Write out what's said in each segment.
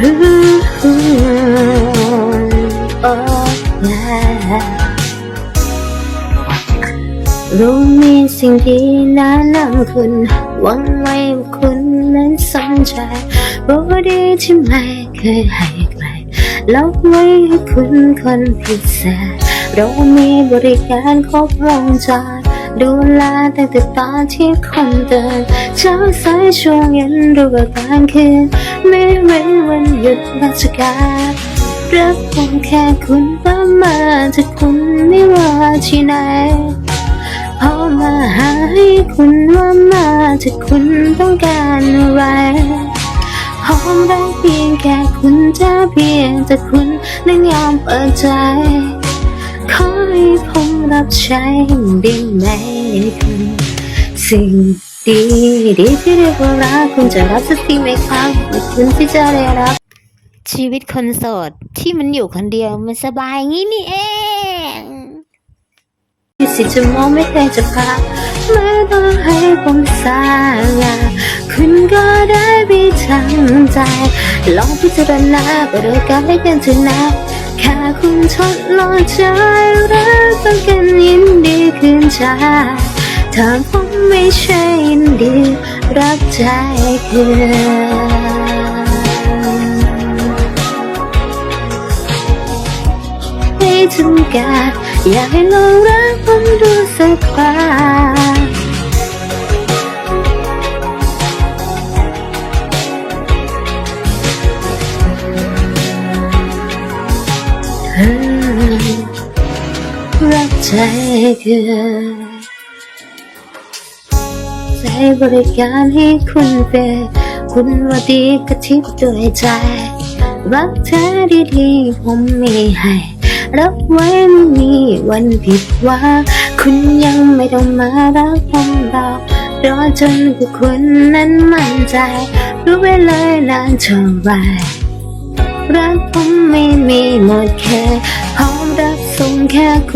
โอ้ยรู้มีสิ่งที่น่านำคุณหวังไว้ว่าคุณนั้นสนใจรู้ดีที่ไม่เคยให้ใครล็อกไว้ให้คุณคนพิเศษเรามีบริการครบวงจร ดูแลตั้งแต่ตอนที่คนเดินเช้าสายช่วงเย็นหรือว่ากลางคืนไม่เว้นวันหยุดราชการรักผมแค่คุณว่ามาจาคุณไม่ว่าที่ไหนพอมาหาให้คุณว่ามาจาคุณต้องการอะไรหอมได้เพียงแค่คุณจะเพียงแต่คุณนั้นยอมเปิดใจขอให้ผม รับใช้ได้ไหมคุณสิ่งดีดีที่เรียกว่ารักคุณจะรับสักทีไหมครับคุณที่จะได้รับชีวิตคนโสดที่มันอยู่คนเดียวมันสบายงี้นี่เองมีสิจะมองไม่เคยจะพาไม่ต้องให้ผมสายาคุณก็ได้ไปทำใจ ลองพิจารณาบริการให้กันเถอะนะ แค่คุณทดลองใจรักต้องกันยินดีคืนใจถ้าผมไม่ใช่ยินดีรับใจคืนให้ถึงกาดอยากให้ลองรักผมดูสักครั้ง ใจเกินใจบริการให้คุณเป็นคุณว่าดีกระทิบด้วยใจ รักเธอดีๆผมมีให้ รับไว้ไม่มีวันผิดหว่างคุณยังไม่ต้องมารักผมหรอกรอจนกว่าคุณนั้นมั่นใจ รู้ไว้เลยนานเท่าไรรักผมไม่มีหมด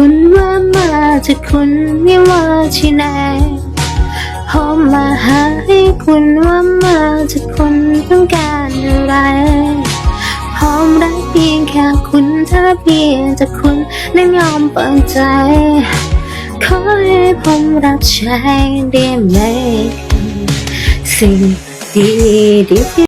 คุณว่ามาจากคุณไม่ว่าที่ไหนพร้อมมาหาให้คุณว่ามาจากคนต้องการอะไรพร้อมรักเพียงแค่คุณถ้าเพียงจากคุณนั้นยอมเปิดใจ ขอให้ผมรับใช้ได้ไหม สิ่งดีดี